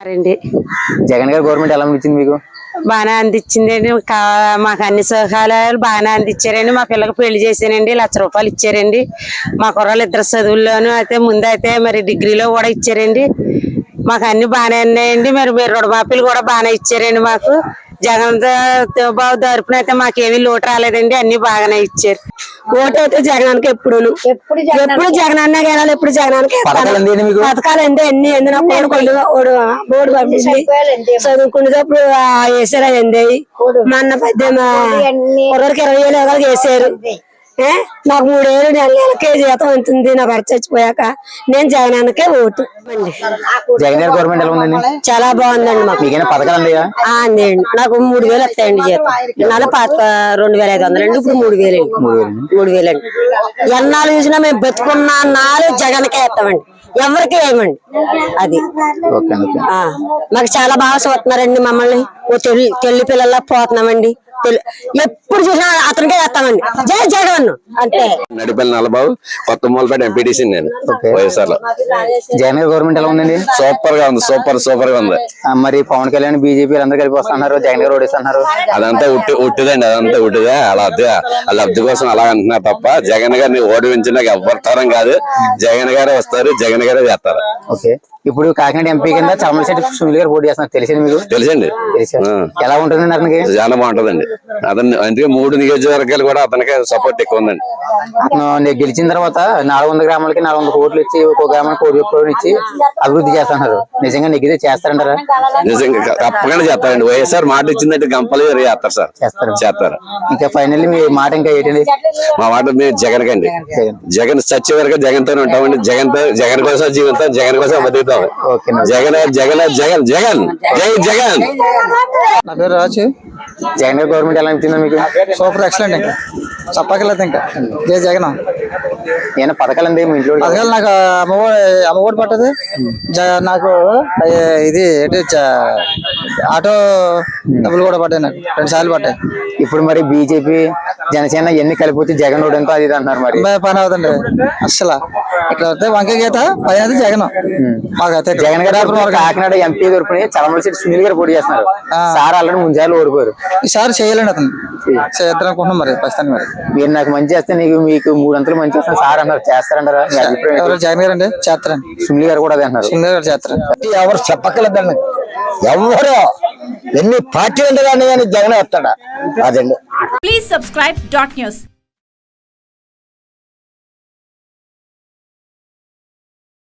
రండి జగన్ గారి గవర్నమెంట్ ఎలా ఇచ్చింది మీకు? బాగానే అందించిందండి కా- మాకు అన్ని సౌకర్యాలు బాగానే అందించారండి మా పిల్లకి పెళ్ళి చేశానండి. లక్ష రూపాయలు ఇచ్చారండి. మా కుర్రాళ్ళు ఇద్దరు చదువుల్లోనూ అయితే ముందైతే మరి డిగ్రీలో కూడా ఇచ్చారండి. మాకు అన్ని బాగానే ఉన్నాయండి మరి మీరు రుణమాఫీలు కూడా బాగానే ఇచ్చారండి మాకు. జగన్ బాబు తరపున అయితే మాకేమీ లోటు రాలేదండి. అన్ని బాగానే ఇచ్చారు. ఓటు అయితే జగనానికి ఎప్పుడు ఎప్పుడు జగన్ అన్న గెలాలి ఎప్పుడు జగనానికి పథకాలు పథకాలు అండి అన్ని ఎందుకు కోడుకోండి బోర్డు పంపించి చదువుకునేటప్పుడు వేసారు అయింది మొన్న పద్దెనిమిది కుర్రకి ఇరవై వేలు ఎవరికి వేసారు? నాకు మూడేళ్ళు నెల నెలకే జీతం ఉంటుంది నా భర్త చచ్చిపోయాక నేను జగనానికే ఓటు. అండి జగన్ గారి గవర్నమెంట్ ఎలా ఉందండి? చాలా బాగుందండి మాకు. మీకైనా పథకాలు అందేయండి నాకు మూడు వేలు వస్తాయండి జీతం. నెల పాత రెండు వేల ఐదు వందలు అండి. ఇప్పుడు మూడు వేలు అండి. మూడు వేలు అండి. ఎన్నాళ్ళు చూసినా మేము బతుకున్న నాలుగు జగన్కే వేస్తామండి. ఎవరికి వేయమండి. అది. Okay okay. ఆ. మాకు చాలా బాగా చూస్తున్నారండి మమ్మల్ని. ఓ తెల్లి తెల్లి పిల్లల్లా పోతున్నామండి. ఎప్పుడు చూసినా అతనికే వేస్తామండి జై జగన్ అంటే. నడిపల్లి నల్లబాబు కొత్త మూలపేట ఎంపీటీసీ నేను వైఎస్ఆర్లో జగన్ గారి గవర్నమెంట్ ఎలా ఉందండి? సూపర్గా ఉంది సూపర్ సూపర్గా ఉంది మరి పవన్ కళ్యాణ్ బీజేపీ అందరూ కలిపి వస్తున్నారు జగన్ గారు ఓడిస్తున్నారు. అదంతా ఉట్టి ఉట్టిదండి అదంతా ఉట్టిదే. అలా అద్దె ఆ లబ్ధి కోసం అలా అంటున్నారు తప్ప జగన్ గారిని ఓడివించడానికి ఎవ్వరి తరం కాదు. జగన్ గారే వస్తారు జగన్ గారే చేస్తారు. ఓకే. ఇప్పుడు కాకినాడ ఎంపీ కింద చమలశెట్టి సునీల్ గారు పోటీ చేస్తున్నారు. తెలిసింది మీకు? తెలుసండి తెలుసా. ఎలా ఉంటుందండి అతనికి? చాలా బాగుంటదండి. అతను అందుకే మూడు నియోజకవర్గాలు కూడా అతనికే సపోర్ట్ ఎక్కువ ఉందండి అతను నే- గెలిచిన తర్వాత నాలుగు వందల గ్రామాలకి నాలుగు వందల కోట్లు ఇచ్చి ఒక్కో గ్రామానికి కోటి కోట్లు ఇచ్చి అభివృద్ధి చేస్తున్నారు. నిజంగా నెగ్గితే చేస్తారంటారా? నిజంగా తప్పకుండా చేస్తారండి. వైఎస్ఆర్ మాట ఇచ్చిందంటే కంపల్సరీ చేస్తారు సార్. చేస్తారు. చేస్తారు. ఇంకా ఫైనల్లీ మీ మాట ఇంకా ఏంటండి? మా మాట మేము జగన్ కండి జగన్. చచ్చే వరకు జగన్ తోనే ఉంటామండి. జగన్తో జగన్ కోసం జీవితం జగన్ కోసం బతుకుతాం. జగన్ జగన్ జగన్ జగన్ జై జగన్. నా పేరు రాజు. జగన్ గారి గవర్నమెంట్ ఎలా అనిపించిందా మీకు? సూపర్ ఎక్సలెంట్ ఇంకా. చెప్పక్కర్లేదు ఇంకా. జయ జగన్. ఏమైనా పథకాలు అంది మీ ఇంట్లో పథకాలు నాకు అమ్మఒడి అమ్మఒడి పట్టదు జ- నాకు ఇది ఏంటి జ- ఆటో డబ్బులు కూడా పడ్డాయి నాకు. రెండు సార్లు పడ్డాయి. ఇప్పుడు మరి బీజేపీ జనసేన ఎన్ని కలిపి జగన్ ఓడంతో అది ఇది అంటున్నారు మరి? పని అవుతుంది అస్సలు. ఇక్కడ అయితే వంకాయ గీత పైన అయితే జగన్ మాకైతే. జగన్ గారు తరపున కాకినాడ ఎంపీ తరపున చలమలశెట్టి సునీల్ గారు పోటీ చేస్తున్నారు. సార్ ఆల్రెడీ ముంజాలు ఓడిపోయారు ఈసారి చేయాలండి అతను. చేద్దాం అనుకుంటున్నాం మరి ప్రస్తుతానికి మరి. మీరు నాకు మంచి చేస్తే నీకు మీకు మూడు అంతలు మంచి చేస్తాను సార్ అన్నారు. చేస్తారంటారా? జగన్ గారు అండి చేస్తారండి. సునీల్ గారు కూడా అదే అన్నారు. సింగర్ గారు చేస్తారండి. ఎవరు చెప్పక్కర్లేదండి. ఎవరు? ఎన్ని పార్టీలు అంటే కానీ జగన్ వస్తాడా అదండి. Please subscribe dot news.